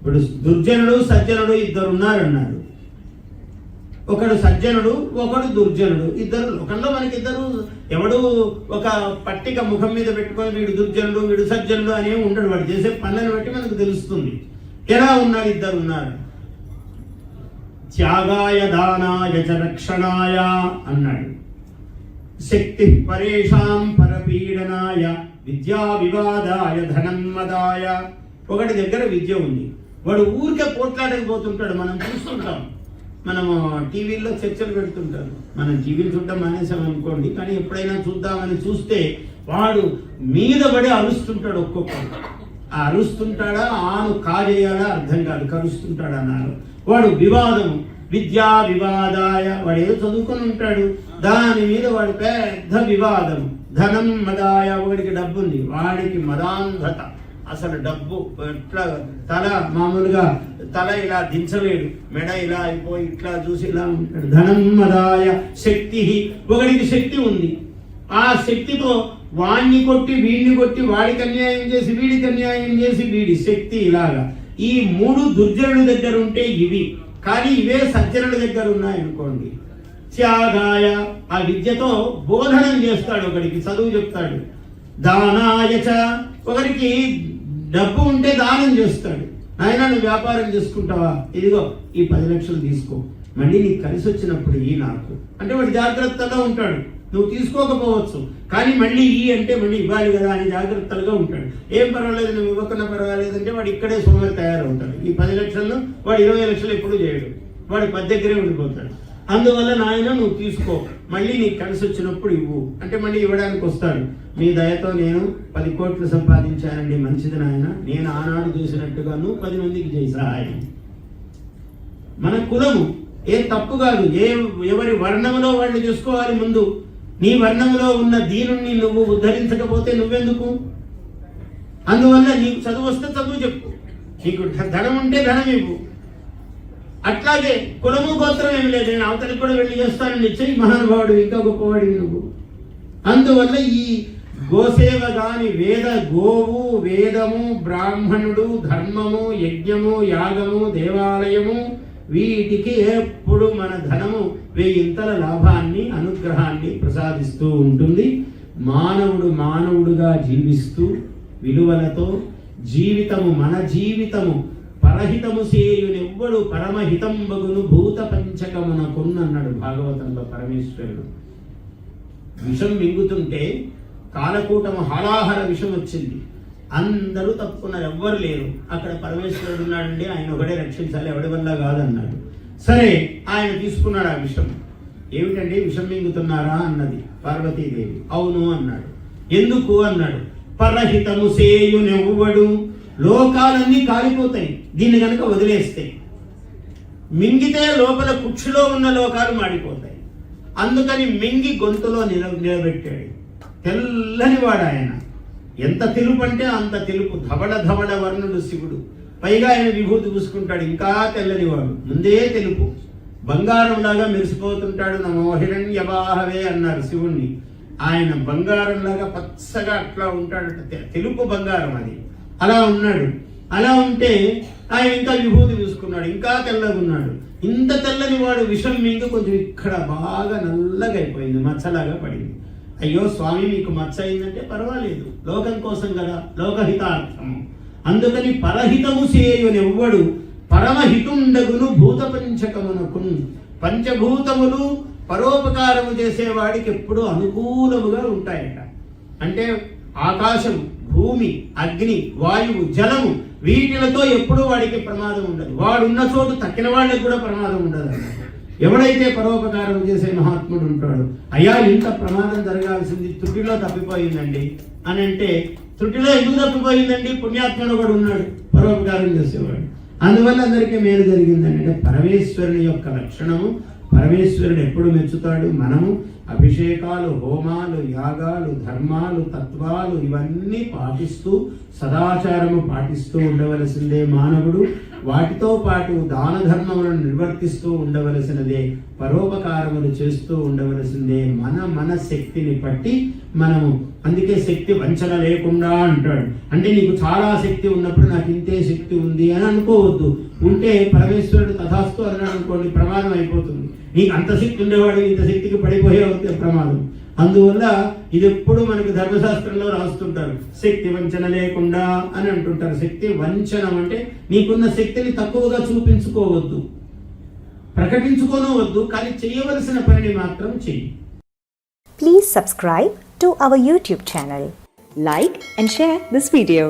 ఇప్పుడు దుర్జనుడు సజ్జనుడు ఇద్దరు ఉన్నారన్నాడు ఒకడు సజ్జనుడు ఒకడు దుర్జనుడు. ఇద్దరు ఒకళ్ళు మనకి ఇద్దరు ఎవడు ఒక పట్టిక ముఖం మీద పెట్టుకొని వీడు దుర్జనుడు వీడు సజ్జనుడు అని ఉండడు. వాడు చేసే పనులను బట్టి మనకు తెలుస్తుంది. ఎలా ఉన్నారు ఇద్దరు ఉన్నారు త్యాగాయ దానాయ చ రక్షణాయ అన్నాడు. శక్తి పరేషాం పరపీడనాయ విద్యా వివాదాయ ధనమ్మదాయ ఒకటి దగ్గర విద్య ఉంది. వాడు ఊరికే పోట్లాడకి పోతుంటాడు. మనం చూస్తుంటాం. మనము టీవీల్లో చర్చలు పెడుతుంటారు మనం టీవీలు చూడడం మానేసాం అనుకోండి కానీ ఎప్పుడైనా చూద్దామని చూస్తే వాడు మీద పడి అరుస్తుంటాడు ఒక్కొక్క ఆ అరుస్తుంటాడా ఆను కాజేయాలా అర్థం కాదు. కరుస్తుంటాడా అన్నారు. వాడు వివాదము. విద్యా వివాదాయ వాడు ఏదో చదువుకొని ఉంటాడు. దాని మీద వాడి పెద్ద వివాదం ధనం మదాయ వాడికి డబ్బు ఉంది వాడికి మదాంధత. అసలు డబ్బు ఇట్లా తల మామూలుగా తల ఇలా దించలేడు. మెడ ఇలా అయిపోయి ఇట్లా చూసి ఇలా ఉంటాడు. ధనం మదాయ శక్తి ఒకడికి శక్తి ఉంది. ఆ శక్తితో వాణ్ణి కొట్టి వీడిని కొట్టి వాడికి అన్యాయం చేసి వీడికి అన్యాయం చేసి వీడి శక్తి ఇలాగా. ఈ మూడు దుర్జనుల దగ్గర ఉంటే ఇవి. కానీ ఇవే సజ్జనుల దగ్గర ఉన్నాయనుకోండి. త్యాగాయ ఆ విద్యతో బోధనం చేస్తాడు ఒకడికి చదువు చెప్తాడు. దానాయచ ఒకరికి డబ్బు ఉంటే దానం చేస్తాడు. ఆయన నువ్వు వ్యాపారం చేసుకుంటావా? ఇదిగో ఈ పది లక్షలు తీసుకో. మళ్ళీ నీకు కలిసి వచ్చినప్పుడు ఈ నాకు. అంటే వాడు జాగ్రత్తగా ఉంటాడు. నువ్వు తీసుకోకపోవచ్చు. కానీ మళ్ళీ ఈ అంటే మళ్ళీ ఇవ్వాలి కదా అని జాగ్రత్తగా ఉంటాడు. ఏం పర్వాలేదు నువ్వు ఇవ్వకుండా పర్వాలేదు అంటే వాడు ఇక్కడే సోమరి తయారవుతాడు. ఈ పది లక్షల్లో వాడు ఇరవై లక్షలు ఎప్పుడు చేయడు. వాడు పది దగ్గరే ఉండిపోతాడు. అందువల్ల నాయన నువ్వు తీసుకో. మళ్ళీ నీకు కలిసి వచ్చినప్పుడు ఇవ్వు. అంటే మళ్ళీ ఇవ్వడానికి వస్తాడు. మీ దయతో నేను పది కోట్లు సంపాదించానండి. మంచిది నాయన. నేను ఆనాడు చేసినట్టుగా నువ్వు పది మందికి చేయి సహాయం మన కులము ఏం తప్పు కాదు. ఏ ఎవరి వర్ణంలో వాళ్ళు చూసుకోవాలి ముందు. నీ వర్ణంలో ఉన్న దీనుణ్ణి నువ్వు ఉద్ధరించకపోతే నువ్వెందుకు? అందువల్ల నీకు చదువు వస్తే చదువు చెప్పు. నీకు ధనం ఉంటే ధనం ఇవ్వు. అట్లాగే కులము గోత్రం ఏమి లేదు. నేను అవతలికి కూడా వెళ్ళి చేస్తానని చెయ్యి మహానుభావుడు ఇంకా గొప్పవాడివి నువ్వు అందువల్ల ఈ గోసేవ కాని వేద గోవు వేదము బ్రాహ్మణుడు ధర్మము యజ్ఞము యాగము దేవాలయము వీటికి ఎప్పుడు మన ధనము వేయింతల లాభాన్ని అనుగ్రహాన్ని ప్రసాదిస్తూ ఉంటుంది. మానవుడు మానవుడుగా జీవిస్తూ విలువలతో జీవితము మన జీవితము పరహితము సేయునెవ్వడు పరమహితంబగును భూత పంచకమునకున్నన్నాడు భాగవతంలో పరమేశ్వరుడు. విషం మింగుతుంటే కాలకూటము హలాహల విషం వచ్చింది. అందరూ తప్పుకున్నారు ఎవ్వరు లేరు. అక్కడ పరమేశ్వరుడు ఉన్నాడండి ఆయన ఒకడే రక్షించాలి ఎవడి వల్ల కాదన్నాడు. సరే ఆయన తీసుకున్నాడు ఆ విషం. ఏమిటండి? విషం మింగుతున్నారా? అన్నది పార్వతీదేవి. అవును అన్నాడు. ఎందుకు? అన్నాడు. పరహితము సేయునెవ్వడు లోకాలన్నీ కాలిపోతాయి. దీన్ని కనుక వదిలేస్తే మింగితే లోపల కుక్షిలో ఉన్న లోకాలు మాడిపోతాయి. అందుకని మింగి గొంతులో నిల నిలబెట్టాడు. తెల్లని వాడు ఆయన. ఎంత తెలుపు అంటే అంత తెలుపు. ధవళ ధవళ వర్ణుడు శివుడు. పైగా ఆయన విభూతి పూసుకుంటాడు. ఇంకా తెల్లని వాడు. ముందే తెలుపు. బంగారంలాగా మెరిసిపోతుంటాడు. నమో హిరణ్యవాహవే అన్నారు శివుణ్ణి. ఆయన బంగారంలాగా పచ్చగా అట్లా ఉంటాడట తెలుపు బంగారం అది. అలా ఉన్నాడు. అలా ఉంటే ఆయన ఇంకా విభూతి చూసుకున్నాడు ఇంకా తెల్లగా ఉన్నాడు. ఇంత తెల్లని వాడు విషం మీద కొంచెం ఇక్కడ బాగా నల్లగా అయిపోయింది మచ్చలాగా పడింది. అయ్యో స్వామి మీకు మచ్చ అయిందంటే పర్వాలేదు. లోకం కోసం కదా లోకహితార్థము. అందుకని పరహితము సేయునెవ్వడు పరమహితుండగును భూత పంచకమునకు పంచభూతములు పరోపకారము చేసేవాడికి ఎప్పుడూ అనుకూలముగా ఉంటాయట. అంటే ఆకాశం భూమి అగ్ని వాయువు జలము వీటిలతో ఎప్పుడూ వాడికి ప్రమాదం ఉండదు. వాడున్న చోటు తక్కిన వాళ్ళకి కూడా ప్రమాదం ఉండదు. ఎవడైతే పరోపకారం చేసే మహాత్ముడు ఉంటాడు అయ్యా ఇంత ప్రమాదం జరగాల్సింది త్రుటిలో తప్పిపోయిందండి అని అంటే త్రుటిలో ఎందుకు తప్పిపోయిందండి? పుణ్యాత్ముడు కూడా ఉన్నాడు పరోపకారం చేసేవాడు. అందువల్ల అందరికీ మేలు జరిగిందంటే అంటే పరమేశ్వరుని యొక్క లక్షణము పరమేశ్వరుడు ఎప్పుడు మెచ్చుతాడు? మనము అభిషేకాలు హోమాలు యాగాలు ధర్మాలు తత్వాలు ఇవన్నీ పాటిస్తూ సదాచారము పాటిస్తూ ఉండవలసిందే మానవుడు. వాటితో పాటు దాన ధర్మములను నిర్వర్తిస్తూ ఉండవలసినదే పరోపకారములు చేస్తూ ఉండవలసిందే మన మన శక్తిని బట్టి మనము అందుకే శక్తి వంచన లేకుండా అంటాడు. అంటే నీకు చాలా శక్తి ఉన్నప్పుడు నాకు ఇంతే శక్తి ఉంది అని అనుకోవద్దు. ఉంటే పరమేశ్వరుడు తథాస్తు అని అనుకోండి ప్రమాదం అయిపోతుంది. నీకు అంత శక్తి ఉండేవాడు ఇంత శక్తికి పడిపోయే ప్రమాదం. అందువల్ల ఇది ఎప్పుడు మనకు ధర్మశాస్త్రంలో రాస్తుంటారు శక్తి వంచన లేకుండా అని అంటుంటారు. శక్తి వంచనం అంటే నీకున్న శక్తిని తక్కువగా చూపించుకోవద్దు ప్రకటించుకోనవద్దు కానీ చేయవలసిన పనిని మాత్రం చెయ్యి. Please subscribe to our YouTube channel like and share this video